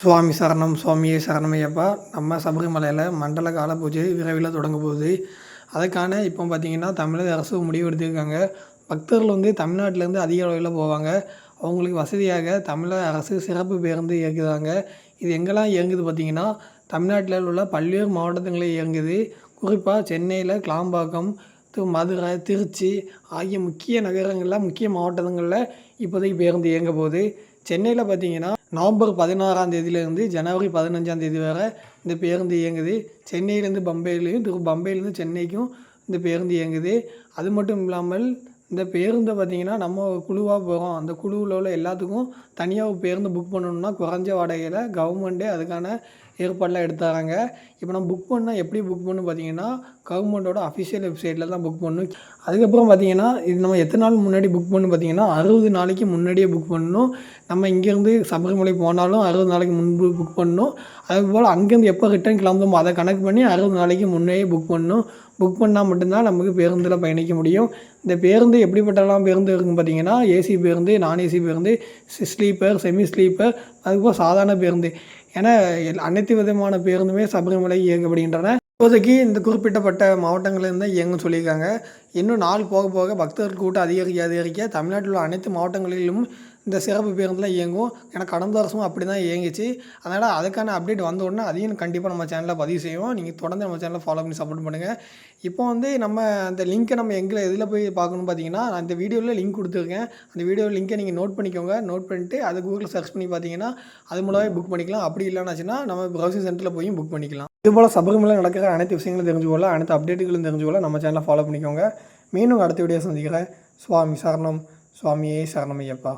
சுவாமி சரணம் சுவாமியே சரணமையப்பா நம்ம சபரிமலையில் மண்டல கால பூஜை விரைவில் தொடங்க போகுது. அதுக்கான இப்போ பார்த்தீங்கன்னா தமிழக அரசு முடிவு எடுத்திருக்காங்க. பக்தர்கள் வந்து தமிழ்நாட்டிலேருந்து அதிக அளவில் போவாங்க. அவங்களுக்கு வசதியாக தமிழக அரசு சிறப்பு பேருந்து இயக்குதாங்க இது எங்கெல்லாம் இயங்குது பார்த்திங்கன்னா தமிழ்நாட்டில் உள்ள பல்வேறு மாவட்டங்களில் இயங்குது. குறிப்பாக சென்னையில் கிளாம்பாக்கம் மதுரை திருச்சி ஆகிய முக்கிய நகரங்களில் முக்கிய மாவட்டங்களில் இப்போதைக்கு பேருந்து இயங்க போகுது. சென்னையில் பார்த்தீங்கன்னா நவம்பர் பதினாறாம் தேதியிலேருந்து ஜனவரி பதினஞ்சாம் தேதி வரை இந்த பேருந்து இயங்குது. சென்னையிலேருந்து பம்பையிலையும் திரு பம்பையிலேருந்து சென்னைக்கும் இந்த பேருந்து இயங்குது. அது மட்டும் இல்லாமல் இந்த பேருந்தை பார்த்திங்கன்னா நம்ம குழுவாக போகிறோம் அந்த குழுவில் உள்ள எல்லாத்துக்கும் தனியாக ஒரு பேருந்து புக் பண்ணணும்னா குறைஞ்ச வாடகையில் கவர்மெண்ட்டே அதுக்கான ஏற்பாடெலாம் எடுத்து தராங்க இப்போ நம்ம புக் பண்ணால் எப்படி புக் பண்ணணும் பார்த்தீங்கன்னா கவர்மெண்ட்டோட அஃபிஷியல் வெப்சைட்டில் தான் புக் பண்ணணும். அதுக்கப்புறம் பார்த்தீங்கன்னா இது நம்ம எத்தனை நாள் முன்னாடி புக் பண்ணணும் பார்த்தீங்கன்னா அறுபது நாளைக்கு முன்னாடியே புக் பண்ணணும். நம்ம இங்கேருந்து சபரிமலை போனாலும் அறுபது நாளைக்கு முன்பு புக் பண்ணணும். அதுபோல் அங்கேருந்து எப்போ ரிட்டர்ன் கிளம்புமோ அதை கணக்கு பண்ணி அறுபது நாளைக்கு முன்னே புக் பண்ணணும். புக் பண்ணால் மட்டும்தான் நமக்கு பேருந்தில் பயணிக்க முடியும். இந்த பேருந்து எப்படிப்பட்டலாம் பேருந்து இருக்குன்னு பார்த்தீங்கன்னா ஏசி பேருந்து நான் ஏசி பேருந்து ஸ்லீப்பர் செமி ஸ்லீப்பர் அதுபோல் சாதாரண பேருந்து. ஏன்னா அனைத்து விதமான பேருந்துமே சபரிமலை இயக்கப்படுகின்றன. இப்போதைக்கு இந்த குறிப்பிட்டப்பட்ட மாவட்டங்கள்லேருந்து தான் இயங்கும் சொல்லியிருக்காங்க. இன்னும் நாள் போக போக பக்தர்கள் கூட்டம் அதிகரிக்க அதிகரிக்க தமிழ்நாட்டில் உள்ள அனைத்து மாவட்டங்களிலும் இந்த சிறப்பு பேருந்தில் இயங்கும் ஏன்னா கடந்த வருஷமும் அப்படி தான் இயங்கிச்சு. அதனால் அதுக்கான அப்டேட் வந்த உடனே அதையும் கண்டிப்பாக நம்ம சேனலில் பதிவு செய்வோம். நீங்கள் தொடர்ந்து நம்ம சேனலில் ஃபாலோ பண்ணி சப்போர்ட் பண்ணுங்கள் இப்போ வந்து நம்ம அந்த லிங்க்கை நம்ம எங்கே எதில் போய் பார்க்கணும்னு பார்த்தீங்கன்னா நான் இந்த வீடியோவில் லிங்க் கொடுத்துருக்கேன். அந்த வீடியோ லிங்க்கை நீங்கள் நோட் பண்ணிக்கோங்க. நோட் பண்ணிட்டு அதை கூகுளில் சர்ச் பண்ணி பார்த்தீங்கன்னா அது மூலமாக புக் பண்ணிக்கலாம். அப்படி இல்லைனாச்சுன்னா நம்ம ப்ரௌசிங் சென்டரில் போய் புக் பண்ணிக்கலாம். இதுபோல் சபரிமலை நடக்கிற அனைத்து விஷயங்களும் தெரிஞ்சுக்கொள்ள அனைத்து அப்டேட்டுகளும் தெரிஞ்சுக்கொள்ள நம்ம சேனலை ஃபாலோ பண்ணிக்கோங்க. மீண்டும் அடுத்த வீடியோ சந்திக்கிறேன். சுவாமி சரணம். சுவாமியே சரணமையப்பா